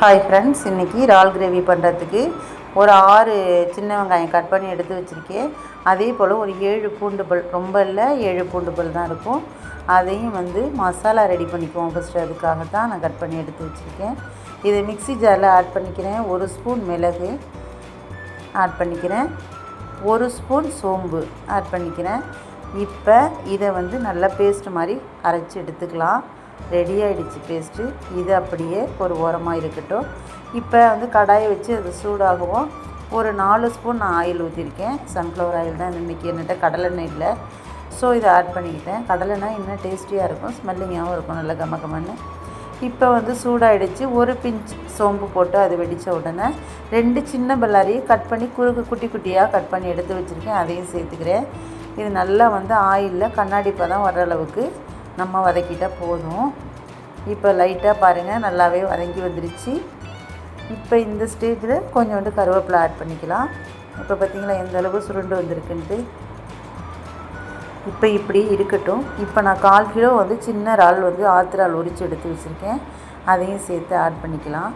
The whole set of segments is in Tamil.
ஹாய் ஃப்ரெண்ட்ஸ் இன்றைக்கி இறால் கிரேவி பண்ணுறதுக்கு ஒரு ஆறு சின்ன வெங்காயம் கட் பண்ணி எடுத்து வச்சுருக்கேன். அதே போல் ஒரு ஏழு பூண்டு பல் ரொம்ப இல்லை ஏழு பூண்டு பல் தான் இருக்கும். அதையும் வந்து மசாலா ரெடி பண்ணிக்குவோம் ஃபஸ்ட்டு அதுக்காக தான் நான் கட் பண்ணி எடுத்து வச்சுருக்கேன். இதை மிக்ஸி ஜாரில் ஆட் பண்ணிக்கிறேன். ஒரு ஸ்பூன் மிளகு ஆட் பண்ணிக்கிறேன். ஒரு ஸ்பூன் சோம்பு ஆட் பண்ணிக்கிறேன். இப்போ இதை வந்து நல்லா பேஸ்ட் மாதிரி அரைச்சி எடுத்துக்கலாம். ரெடி ஆகிடுச்சு பேஸ்ட்டு இது அப்படியே ஒரு ஓரமாக இருக்கட்டும். இப்போ வந்து கடாயை வச்சு அது சூடாகவும் ஒரு நாலு ஸ்பூன் நான் ஆயில் ஊற்றிருக்கேன் சன்ஃப்ளவர் ஆயில் தான் இன்றைக்கி என்கிட்ட கடலெண்ணெய் இல்லை. ஸோ இதை ஆட் பண்ணிக்கிட்டேன். கடலெண்ணெய் இன்னும் டேஸ்டியாக இருக்கும். ஸ்மெல்லிங்காகவும் இருக்கும். நல்லா கம கமன்னு. இப்போ வந்து சூடாயிடுச்சு. ஒரு பிஞ்ச் சோம்பு போட்டு அது வெடித்த உடனே ரெண்டு சின்ன பல்லாரியை கட் பண்ணி குறுக்கு குட்டி குட்டியாக கட் பண்ணி எடுத்து வச்சுருக்கேன். அதையும் சேர்த்துக்கிறேன். இது நல்லா வந்து ஆயிலில் கண்ணாடி பதம் வர்ற அளவுக்கு. நம்ம வதக்கிட்டால் போதும். இப்போ லைட்டாக பாருங்கள் நல்லாவே வதங்கி வந்துருச்சு. இப்போ இந்த ஸ்டேஜில் கொஞ்சோண்டு கருவேப்பிலை ஆட் பண்ணிக்கலாம். இப்போ பார்த்தீங்களா எந்த அளவு சுருண்டு வந்திருக்குன்ட்டு. இப்போ இப்படி இருக்கட்டும். இப்போ நான் கால் கிலோ வந்து சின்ன இறால் வந்து ஆத்திரால் உரித்து எடுத்து வச்சுருக்கேன். அதையும் சேர்த்து ஆட் பண்ணிக்கலாம்.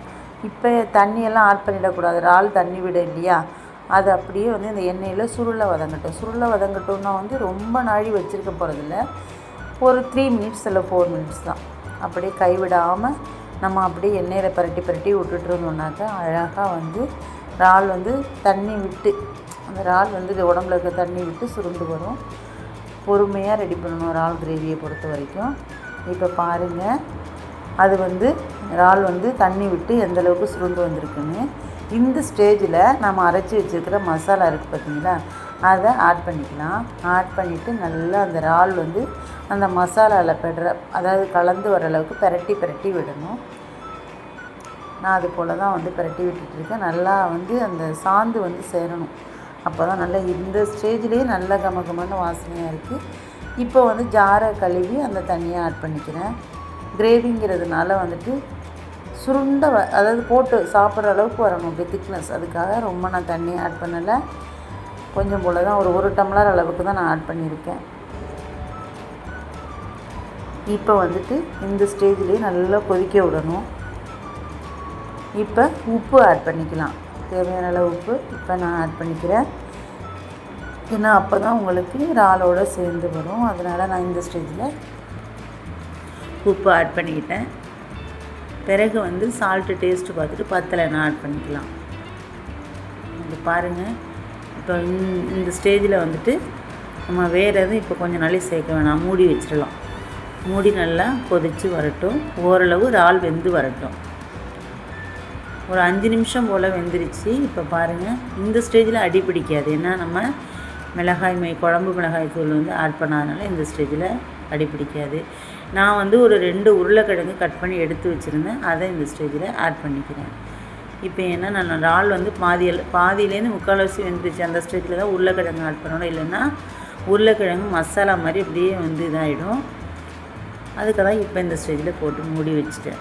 இப்போ தண்ணியெல்லாம் ஆட் பண்ணிடக்கூடாது. இறால் தண்ணி விட இல்லையா? அது அப்படியே வந்து இந்த எண்ணெயில் சுருளை வதங்கட்டும். சுருளை வதங்கட்டும்னா வந்து ரொம்ப நாழி வச்சுருக்க போகிறதில்ல ஒரு த்ரீ மினிட்ஸ் இல்லை ஃபோர் மினிட்ஸ் தான். அப்படியே கைவிடாமல் நம்ம அப்படியே எண்ணெயில் பரட்டி பரட்டி விட்டுட்டு இருந்தோம்னாக்கா அழகாக வந்து இறால் வந்து தண்ணி விட்டு அந்த இறால் வந்து உடம்புல இருக்க தண்ணி விட்டு சுருண்டு வரும். பொறுமையாக ரெடி பண்ணணும் இறால் கிரேவியை பொறுத்த வரைக்கும். இப்போ பாருங்கள் அது வந்து இறால் வந்து தண்ணி விட்டு எந்தளவுக்கு சுருண்டு வந்திருக்குன்னு. இந்த ஸ்டேஜில் நம்ம அரைச்சி வச்சுருக்கிற மசாலா இருக்குது பார்த்தீங்களா அதை ஆட் பண்ணிக்கலாம். ஆட் பண்ணிவிட்டு நல்லா அந்த இறால் வந்து அந்த மசாலாவில் பெடுற அதாவது கலந்து வர அளவுக்கு பிரட்டி பிரட்டி விடணும். நான் அது போல் தான் வந்து பிரட்டி விட்டுட்ருக்கேன் நல்லா வந்து அந்த சாந்து வந்து சேரணும். அப்போ தான் நல்லா இந்த ஸ்டேஜ்லேயே நல்ல கம வாசனையாக இருக்குது இப்போ வந்து ஜாரை கழுவி அந்த தண்ணியை ஆட் பண்ணிக்கிறேன். கிரேவிங்கிறதுனால வந்துட்டு சுருண்ட அதாவது போட்டு சாப்பிட்ற அளவுக்கு வரணும். அப்படி திக்னஸ் அதுக்காக ரொம்ப நான் தண்ணி ஆட் பண்ணலை. கொஞ்சம் போல் தான் ஒரு ஒரு டம்ளர் அளவுக்கு தான் நான் ஆட் பண்ணியிருக்கேன். இப்போ வந்துட்டு இந்த ஸ்டேஜ்லேயே நல்லா கொதிக்க விடணும். இப்போ உப்பு ஆட் பண்ணிக்கலாம். தேவையான அளவு உப்பு இப்போ நான் ஆட் பண்ணிக்கிறேன். ஏன்னா அப்போ தான் உங்களுக்கு இறாலோடு சேர்ந்து வரும். அதனால் நான் இந்த ஸ்டேஜில் உப்பு ஆட் பண்ணிக்கிட்டேன். பிறகு வந்து சால்ட்டு டேஸ்ட்டு பார்த்துட்டு பத்தலை நான் ஆட் பண்ணிக்கலாம். இது பாருங்கள் இப்போ இந்த ஸ்டேஜில் வந்துட்டு நம்ம வேறு எதுவும் இப்போ கொஞ்சம் நாளே சேர்க்க வேணாம். மூடி வச்சிடலாம். மூடி நல்லா கொதித்து வரட்டும். ஓரளவு இறால் வெந்து வரட்டும். ஒரு அஞ்சு நிமிஷம் போல் வெந்துருச்சு. இப்போ பாருங்கள் இந்த ஸ்டேஜில் அடி பிடிக்காது. ஏன்னா நம்ம மிளகாய் மை குழம்பு மிளகாய் தூள் வந்து ஆட் பண்ணாதனால இந்த ஸ்டேஜில் அடி பிடிக்காது. நான் வந்து ஒரு ரெண்டு உருளைக்கிழங்கு கட் பண்ணி எடுத்து வச்சுருந்தேன். அதை இந்த ஸ்டேஜில் ஆட் பண்ணிக்கிறேன். இப்போ ஏன்னா நான் இறால் வந்து பாதியில் பாதியிலேருந்து முக்கால்வாசி வெந்துருச்சு. அந்த ஸ்டேஜில் தான் உருளைக்கிழங்கு ஆட் பண்ணணும். இல்லைன்னா உருளைக்கிழங்கு மசாலா மாதிரி அப்படியே வந்து இதாகிடும் அதுக்கு தான் இப்போ இந்த ஸ்டேஜில் போட்டு மூடி வச்சுட்டேன்.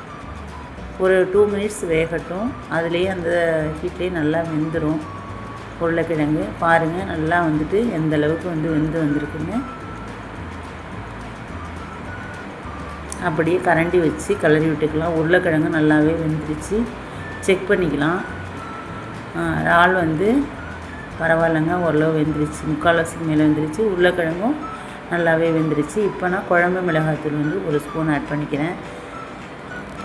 ஒரு டூ மினிட்ஸ் வேகட்டும். அதுலேயே அந்த ஹீட்லேயே நல்லா வெந்துடும் உருளைக்கிழங்கு. பாருங்கள் நல்லா வந்துட்டு எந்த அளவுக்கு வந்து வெந்து வந்திருக்குன்னு. அப்படியே கரண்டி வச்சு கிளறி விட்டுக்கலாம். உருளைக்கிழங்கு நல்லாவே வெந்துருச்சு. செக் பண்ணிக்கலாம். இறால் வந்து பரவாயில்லைங்க ஓரளவு வெந்துருச்சு. முக்கால்வாசிக்கு மேலே வெந்துருச்சு. உருளைக்கிழங்கும் நல்லாவே வெந்துருச்சு. இப்போ நான் குழம்பு மிளகாத்தூள் வந்து ஒரு ஸ்பூன் ஆட் பண்ணிக்கிறேன்.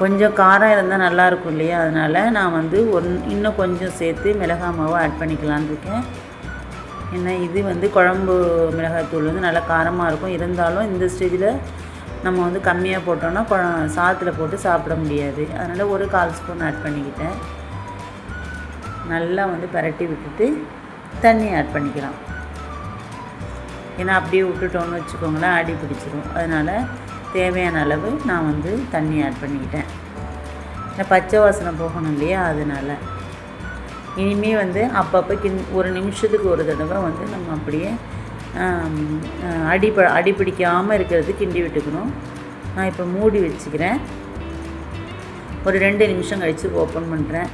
கொஞ்சம் காரம் இருந்தால் நல்லாயிருக்கும் இல்லையா? அதனால் நான் வந்து ஒன் இன்னும் கொஞ்சம் சேர்த்து மிளகா மாவு ஆட் பண்ணிக்கலான்னு இருக்கேன். ஏன்னா இது வந்து குழம்பு மிளகாத்தூள் வந்து நல்லா காரமாக இருக்கும். இருந்தாலும் இந்த ஸ்டேஜில் நம்ம வந்து கம்மியாக போட்டோன்னா குழ சாதத்தில் போட்டு சாப்பிட முடியாது. அதனால் ஒரு கால் ஸ்பூன் ஆட் பண்ணிக்கிட்டேன். நல்லா வந்து பரட்டி விட்டுட்டு தண்ணி ஆட் பண்ணிக்கலாம். ஏன்னா அப்படியே விட்டுட்டோன்னு வச்சுக்கோங்களேன் அடி பிடிச்சிரும். அதனால் தேவையான அளவு நான் வந்து தண்ணி ஆட் பண்ணிக்கிட்டேன். இந்த பச்சை வாசனை போகணும் இல்லையா? அதனால். இனிமேல் வந்து அப்பப்போ கிண் ஒரு நிமிஷத்துக்கு ஒரு தடவை வந்து நம்ம அப்படியே அடி ப அடி பிடிக்காமல் இருக்கிறது கிண்டி விட்டுக்கணும். நான் இப்போ மூடி வச்சுக்கிறேன். ஒரு ரெண்டு நிமிஷம் கழித்து ஓப்பன் பண்ணுறேன்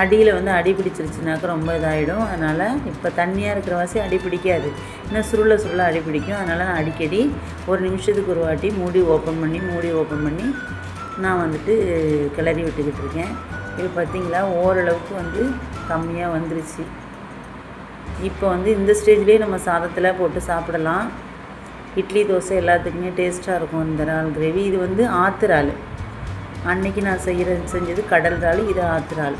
அடியில் வந்து அடி பிடிச்சிருச்சுனாக்கா ரொம்ப இதாகிடும் அதனால் இப்போ தண்ணியாக இருக்கிற வாசி அடி பிடிக்காது. இன்னும் சுருள சுருள அடி பிடிக்கும். அதனால் நான் அடிக்கடி ஒரு நிமிஷத்துக்கு ஒரு வாட்டி மூடி ஓப்பன் பண்ணி மூடி ஓப்பன் பண்ணி நான் வந்துட்டு கிளறி விட்டுக்கிட்டு இருக்கேன். இது பார்த்திங்களா ஓரளவுக்கு வந்து கம்மியாக வந்துருச்சு. இப்போ வந்து இந்த ஸ்டேஜ்லேயே நம்ம சாதத்தில் போட்டு சாப்பிடலாம். இட்லி தோசை எல்லாத்துக்குமே டேஸ்ட்டாக இருக்கும் இந்த இறால் கிரேவி. இது வந்து ஆத்துறால் அன்னைக்கு நான் செய்கிற செஞ்சது கடல் இறால் இது ஆத்துறால்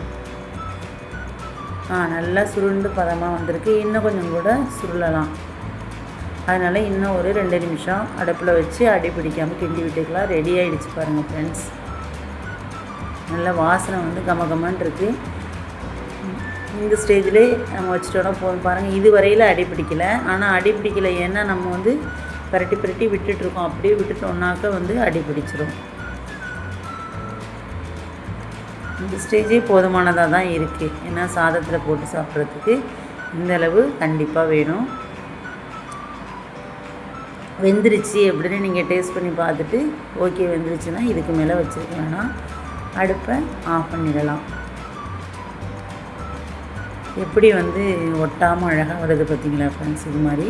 ஆ நல்லா சுருண்டு பதமாக வந்திருக்கு. இன்னும் கொஞ்சம் கூட சுருளலாம். அதனால் இன்னும் ஒரு ரெண்டு நிமிஷம் அடுப்பில் வச்சு அடி பிடிக்காமல் கிண்டி விட்டுக்கலாம். ரெடி ஆகிடுச்சு பாருங்கள் ஃப்ரெண்ட்ஸ் நல்ல வாசனை வந்து கம கமன்னு இருக்குது இந்த ஸ்டேஜ்லேயே நம்ம வச்சுட்டோன்னா போதும் பாருங்கள் இது வரையில் அடி பிடிக்கல. ஆனால் அடி பிடிக்கல ஏன்னா நம்ம வந்து பிரட்டி பிரட்டி விட்டுட்ருக்கோம் அப்படியே விட்டுட்டோம்னாக்க வந்து அடி பிடிச்சிரும். இந்த ஸ்டேஜே போதுமானதாக தான் இருக்குது ஏன்னா சாதத்தில் போட்டு சாப்பிட்றதுக்கு இந்த அளவு கண்டிப்பாக வேணும். வெந்துருச்சு அப்படின்னு நீங்கள் டேஸ்ட் பண்ணி பார்த்துட்டு ஓகே வெந்துருச்சுன்னா இதுக்கு மேலே வச்சுருக்க வேணாம். அடுப்பை ஆஃப் பண்ணிடலாம். எப்படி வந்து ஒட்டாமல் அழகாக வருது பார்த்தீங்களா ஃப்ரெண்ட்ஸ் இது மாதிரி.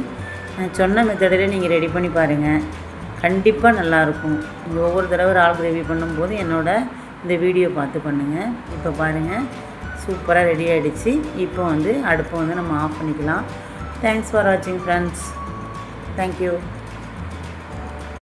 நான் சொன்ன மெத்தடில் நீங்கள் ரெடி பண்ணி பாருங்கள் கண்டிப்பாக நல்லாயிருக்கும். நீங்கள் ஒவ்வொரு தடவை ஆள் கிரேவி பண்ணும்போது என்னோட இந்த வீடியோ பார்த்து பண்ணுங்கள் இப்போ பாருங்கள் சூப்பராக ரெடி ஆகிடுச்சு இப்போ வந்து அடுப்பை வந்து நம்ம ஆஃப் பண்ணிக்கலாம். தேங்க்ஸ் ஃபார் வாட்சிங் ஃப்ரெண்ட்ஸ் தேங்க்யூ